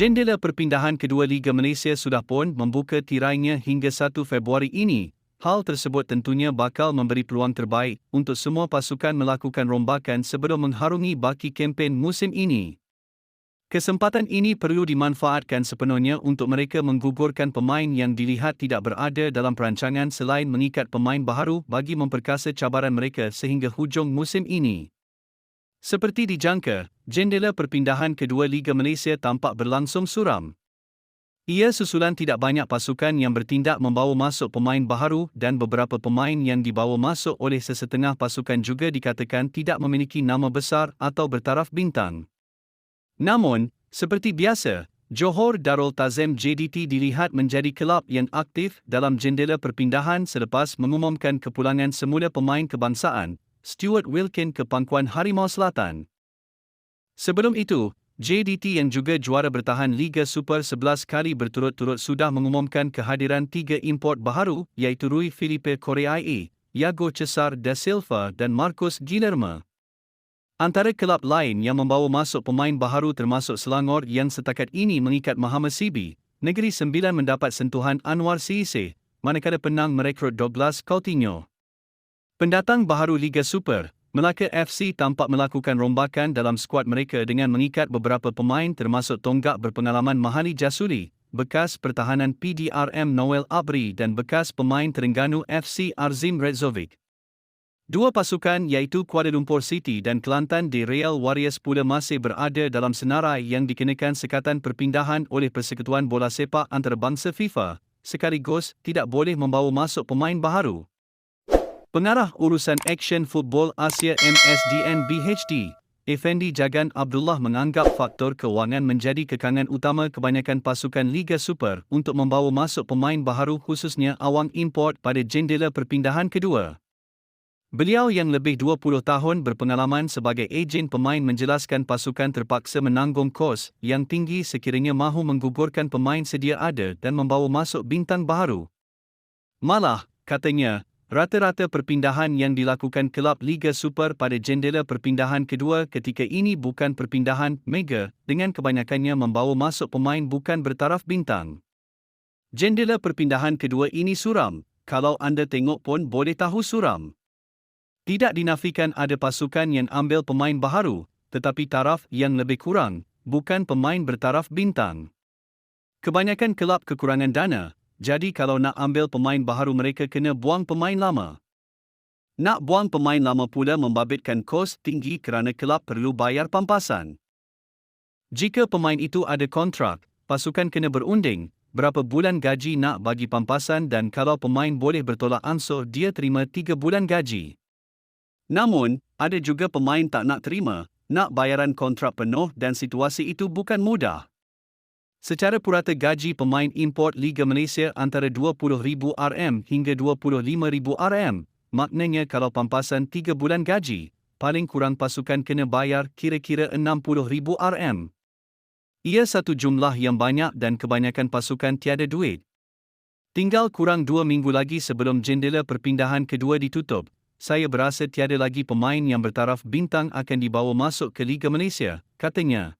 Jendela perpindahan kedua Liga Malaysia sudah pun membuka tirainya hingga 1 Februari ini. Hal tersebut tentunya bakal memberi peluang terbaik untuk semua pasukan melakukan rombakan sebelum mengharungi baki kempen musim ini. Kesempatan ini perlu dimanfaatkan sepenuhnya untuk mereka menggugurkan pemain yang dilihat tidak berada dalam perancangan selain mengikat pemain baharu bagi memperkasa cabaran mereka sehingga hujung musim ini. Seperti dijangka, jendela perpindahan kedua Liga Malaysia tampak berlangsung suram. Ia susulan tidak banyak pasukan yang bertindak membawa masuk pemain baharu dan beberapa pemain yang dibawa masuk oleh sesetengah pasukan juga dikatakan tidak memiliki nama besar atau bertaraf bintang. Namun, seperti biasa, Johor Darul Tazim JDT dilihat menjadi kelab yang aktif dalam jendela perpindahan selepas mengumumkan kepulangan semula pemain kebangsaan, Stuart Wilkin ke pangkuan Harimau Selatan. Sebelum itu, JDT yang juga juara bertahan Liga Super 11 kali berturut-turut sudah mengumumkan kehadiran tiga import baharu iaitu Rui Felipe Correa, Iago Cesar da Silva dan Marcos Guilherme. Antara kelab lain yang membawa masuk pemain baharu termasuk Selangor yang setakat ini mengikat Muhammad Sibi, Negeri Sembilan mendapat sentuhan Anwar Sise, manakala penang merekrut Douglas Coutinho. Pendatang baharu Liga Super, Melaka FC tampak melakukan rombakan dalam skuad mereka dengan mengikat beberapa pemain termasuk tonggak berpengalaman Mahali Jasuli, bekas pertahanan PDRM Noel Abri dan bekas pemain Terengganu FC Arzim Redzovic. Dua pasukan iaitu Kuala Lumpur City dan Kelantan di Real Warriors pula masih berada dalam senarai yang dikenakan sekatan perpindahan oleh Persekutuan Bola Sepak Antarabangsa FIFA, sekaligus tidak boleh membawa masuk pemain baharu. Pengarah Urusan Action Football Asia MSDN BHD, Effendi Jagan Abdullah menganggap faktor kewangan menjadi kekangan utama kebanyakan pasukan Liga Super untuk membawa masuk pemain baharu khususnya awang import pada jendela perpindahan kedua. Beliau yang lebih 20 tahun berpengalaman sebagai ejen pemain menjelaskan pasukan terpaksa menanggung kos yang tinggi sekiranya mahu menggugurkan pemain sedia ada dan membawa masuk bintang baharu. Malah, katanya, Rata-rata perpindahan yang dilakukan kelab Liga Super pada jendela perpindahan kedua ketika ini bukan perpindahan mega dengan kebanyakannya membawa masuk pemain bukan bertaraf bintang. Jendela perpindahan kedua ini suram, kalau anda tengok pun boleh tahu suram. Tidak dinafikan ada pasukan yang ambil pemain baharu, tetapi taraf yang lebih kurang, bukan pemain bertaraf bintang. Kebanyakan kelab kekurangan dana, jadi kalau nak ambil pemain baharu mereka kena buang pemain lama. Nak buang pemain lama pula membabitkan kos tinggi kerana kelab perlu bayar pampasan. Jika pemain itu ada kontrak, pasukan kena berunding berapa bulan gaji nak bagi pampasan dan kalau pemain boleh bertolak ansur dia terima 3 bulan gaji. Namun, ada juga pemain tak nak terima, nak bayaran kontrak penuh dan situasi itu bukan mudah. Secara purata gaji pemain import Liga Malaysia antara RM20,000 hingga RM25,000 RM, maknanya kalau pampasan 3 bulan gaji, paling kurang pasukan kena bayar kira-kira RM60,000 RM. Ia satu jumlah yang banyak dan kebanyakan pasukan tiada duit. Tinggal kurang dua minggu lagi sebelum jendela perpindahan kedua ditutup, saya berasa tiada lagi pemain yang bertaraf bintang akan dibawa masuk ke Liga Malaysia, katanya.